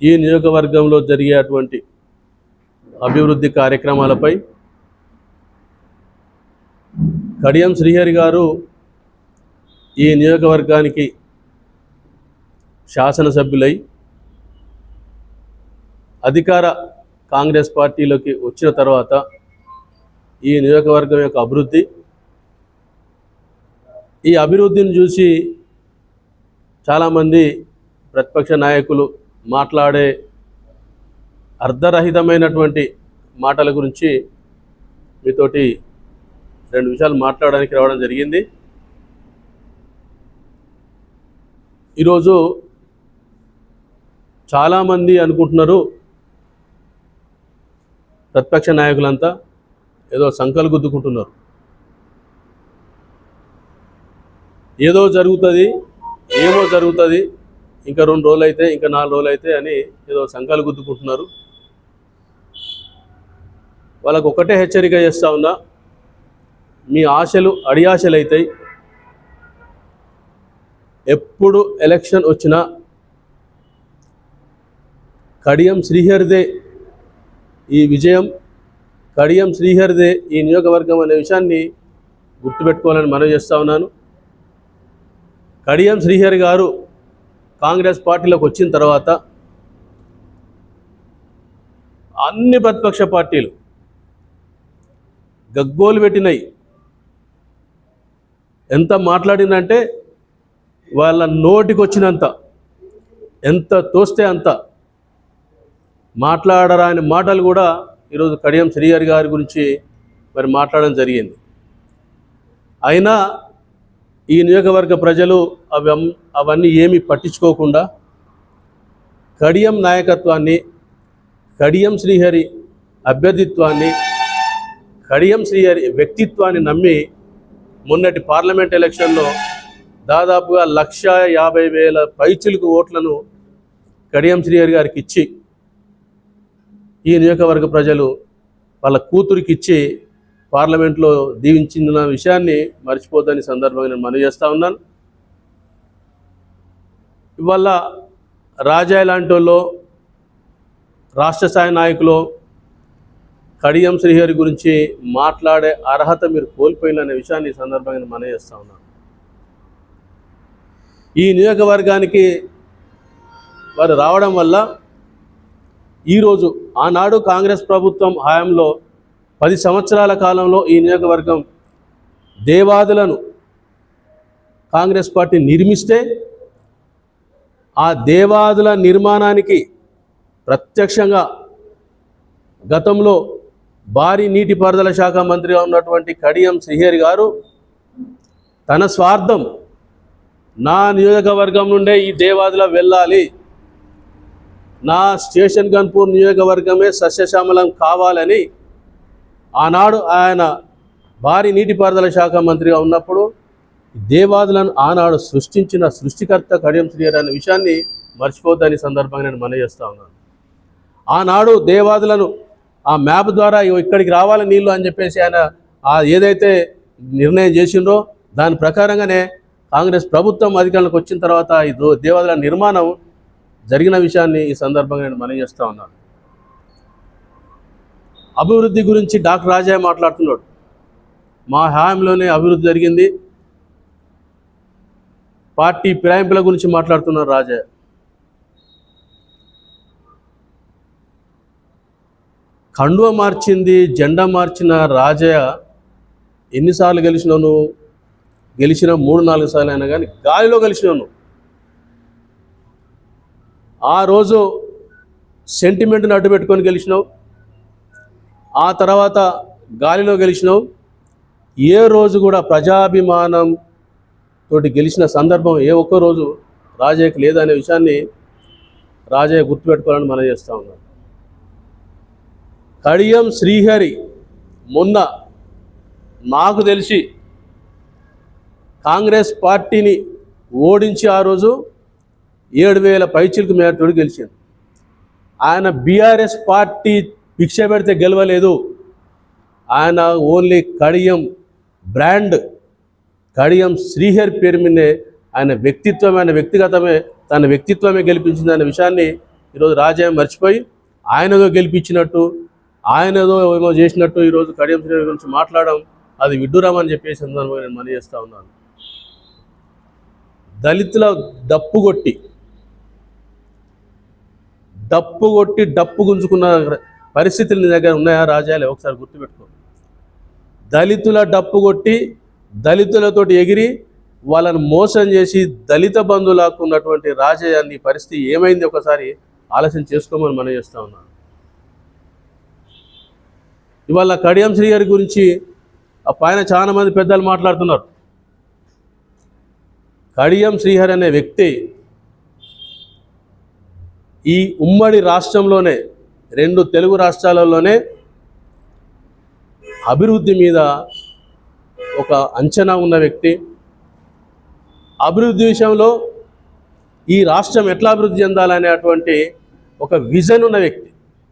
ఈ నియోజకవర్గంలో జరిగేటువంటి అభివృద్ధి కార్యక్రమాలపై కడియం శ్రీహరి గారు ఈ నియోజకవర్గానికి శాసనసభ్యులై అధికార కాంగ్రెస్ పార్టీలోకి వచ్చిన తర్వాత ఈ నియోజకవర్గం యొక్క అభివృద్ధి ఈ అభివృద్ధిని చూసి చాలామంది ప్రతిపక్ష నాయకులు మాట్లాడే అర్ధరహితమైనటువంటి మాటల గురించి మీతోటి రెండు విషయాలు మాట్లాడడానికి రావడం జరిగింది. ఈరోజు చాలామంది అనుకుంటున్నారు ప్రతిపక్ష నాయకులంతా ఏదో సంకలు గుద్దుకుంటున్నారు. ఏదో జరుగుతుంది ఏమో జరుగుతుంది ఇంకా రెండు రోజులు అయితే ఇంకా నాలుగు రోజులు అయితే అని ఏదో సంఘాలు గుద్దుకుంటున్నారు. వాళ్ళకు ఒకటే హెచ్చరిక చేస్తూ ఉన్నా మీ ఆశలు అడియాశలు అవుతాయి ఎప్పుడు ఎలక్షన్ వచ్చినా కడియం శ్రీహరిదే ఈ విజయం కడియం శ్రీహరిదే ఈ నియోజకవర్గం అనే విషయాన్ని గుర్తుపెట్టుకోవాలని మనవి చేస్తూ ఉన్నాను. కడియం శ్రీహరి గారు కాంగ్రెస్ పార్టీలోకి వచ్చిన తర్వాత అన్ని ప్రతిపక్ష పార్టీలు గగ్గోలు పెట్టినాయి. ఎంత మాట్లాడిందంటే వాళ్ళ నోటికి వచ్చినంత ఎంత తోస్తే అంత. మాట్లాడరాని మాటలు కూడా ఈరోజు కడియం శ్రీహరి గారి గురించి మరి మాట్లాడడం జరిగింది. అయినా ఈ నియోజకవర్గ ప్రజలు అవి అవన్నీ ఏమీ పట్టించుకోకుండా కడియం నాయకత్వాన్ని కడియం శ్రీహరి అభ్యర్థిత్వాన్ని కడియం శ్రీహరి వ్యక్తిత్వాన్ని నమ్మి మొన్నటి పార్లమెంట్ ఎలక్షన్లో దాదాపుగా లక్ష యాభై వేల పైచులకు ఓట్లను కడియం శ్రీహరి గారికి ఇచ్చి ఈ నియోజకవర్గ ప్రజలు వాళ్ళ కూతురికి ఇచ్చి పార్లమెంట్లో దీవించిన విషయాన్ని మర్చిపోద్దని సందర్భంగా నేను మనవి చేస్తూ ఉన్నాను. ఇవాళ రాజా లాంటి వాళ్ళు రాష్ట్ర స్థాయి నాయకులు కడియం శ్రీహరి గురించి మాట్లాడే అర్హత మీరు కోల్పోయిందనే విషయాన్ని ఈ సందర్భంగా నేను మనవి చేస్తూ ఉన్నాను. ఈ నియోజకవర్గానికి వారు రావడం వల్ల ఈరోజు ఆనాడు కాంగ్రెస్ ప్రభుత్వం హయాంలో పది సంవత్సరాల కాలంలో ఈ నియోజకవర్గం దేవాదులను కాంగ్రెస్ పార్టీ నిర్మిస్తే ఆ దేవాదుల నిర్మాణానికి ప్రత్యక్షంగా గతంలో భారీ నీటిపారుదల శాఖ మంత్రిగా ఉన్నటువంటి కడియం శ్రీహరి గారు తన స్వార్థం నా నియోజకవర్గం నుండే ఈ దేవాదుల వెళ్ళాలి. నా స్టేషన్ గన్పూర్ నియోజకవర్గమే సస్యశ్యామలం కావాలని ఆనాడు ఆయన భారీ నీటిపారుదల శాఖ మంత్రిగా ఉన్నప్పుడు దేవాదులను ఆనాడు సృష్టించిన సృష్టికర్త కడియం శ్రీహరి అనే విషయాన్ని మర్చిపోద్దని సందర్భంగా నేను మనవి చేస్తా ఉన్నాను. ఆనాడు దేవాదులను ఆ మ్యాప్ ద్వారా ఇక్కడికి రావాలి నీళ్ళు అని చెప్పేసి ఆయన ఆ ఏదైతే నిర్ణయం చేసిండ్రో దాని ప్రకారంగానే కాంగ్రెస్ ప్రభుత్వం అధికారంలోకి వచ్చిన తర్వాత ఈ దేవాదుల నిర్మాణం జరిగిన విషయాన్ని ఈ సందర్భంగా నేను మనవి చేస్తా ఉన్నాను. అభివృద్ధి గురించి డాక్టర్ రాజయ్య మాట్లాడుతున్నాడు. మా హాయంలోనే అభివృద్ధి జరిగింది. పార్టీ ఫిరాయింపుల గురించి మాట్లాడుతున్నారు రాజయ్య. కండువ మార్చింది జెండా మార్చిన రాజయ్య ఎన్నిసార్లు గెలిచినావు నువ్వు గెలిచిన మూడు నాలుగు సార్లు అయినా కానీ గాలిలో గెలిచినావు నువ్వు ఆ రోజు సెంటిమెంట్ని అడ్డు పెట్టుకొని గెలిచినావు. ఆ తర్వాత గాలిలో గెలిచినావు ఏ రోజు కూడా ప్రజాభిమానం తోటి గెలిచిన సందర్భం ఏ ఒక్క రోజు రాజయ్యకి లేదనే విషయాన్ని రాజయ్య గుర్తుపెట్టుకోవాలని మనం చేస్తూ ఉన్నాం. కడియం శ్రీహరి మొన్న నాకు తెలిసి కాంగ్రెస్ పార్టీని ఓడించి ఆ రోజు ఏడు వేల పైచిలకు మేరతోడు గెలిచింది ఆయన బీఆర్ఎస్ పార్టీ భిక్ష పెడితే గెలవలేదు. ఆయన ఓన్లీ కడియం బ్రాండ్ కడియం శ్రీహరి పేరు మీదే ఆయన వ్యక్తిత్వం ఆయన వ్యక్తిగతమే తన వ్యక్తిత్వమే గెలిపించింది అనే విషయాన్ని ఈరోజు రాజయ్య మర్చిపోయి ఆయనదో గెలిపించినట్టు ఆయనదో ఏమో చేసినట్టు ఈరోజు కడియం శ్రీహరి గురించి మాట్లాడడం అది విడ్డూరమని చెప్పేసి సందర్భంగా నేను మనీ చేస్తూ ఉన్నాను. దళితుల డప్పు కొట్టి కొట్టి డప్పు గుంజుకున్న పరిస్థితులు నీ దగ్గర ఉన్నాయా రాజాలే? ఒకసారి గుర్తుపెట్టుకో. దళితుల డప్పు కొట్టి దళితులతోటి ఎగిరి వాళ్ళని మోసం చేసి దళిత బంధువులకు ఉన్నటువంటి రాజయాన్ని పరిస్థితి ఏమైంది? ఒకసారి ఆలస్యం చేసుకోమని మనం చేస్తూ ఉన్నాను. ఇవాళ కడియం శ్రీ గారి గురించి ఆ పైన చాలా మంది పెద్దలు మాట్లాడుతున్నారు. కడియం శ్రీహరి అనే వ్యక్తి ఈ ఉమ్మడి రాష్ట్రంలోనే రెండు తెలుగు రాష్ట్రాలలోనే అభివృద్ధి మీద ఒక అంచనా ఉన్న వ్యక్తి. అభివృద్ధి విషయంలో ఈ రాష్ట్రం ఎట్లా అభివృద్ధి చెందాలనేటువంటి ఒక విజన్ ఉన్న వ్యక్తి.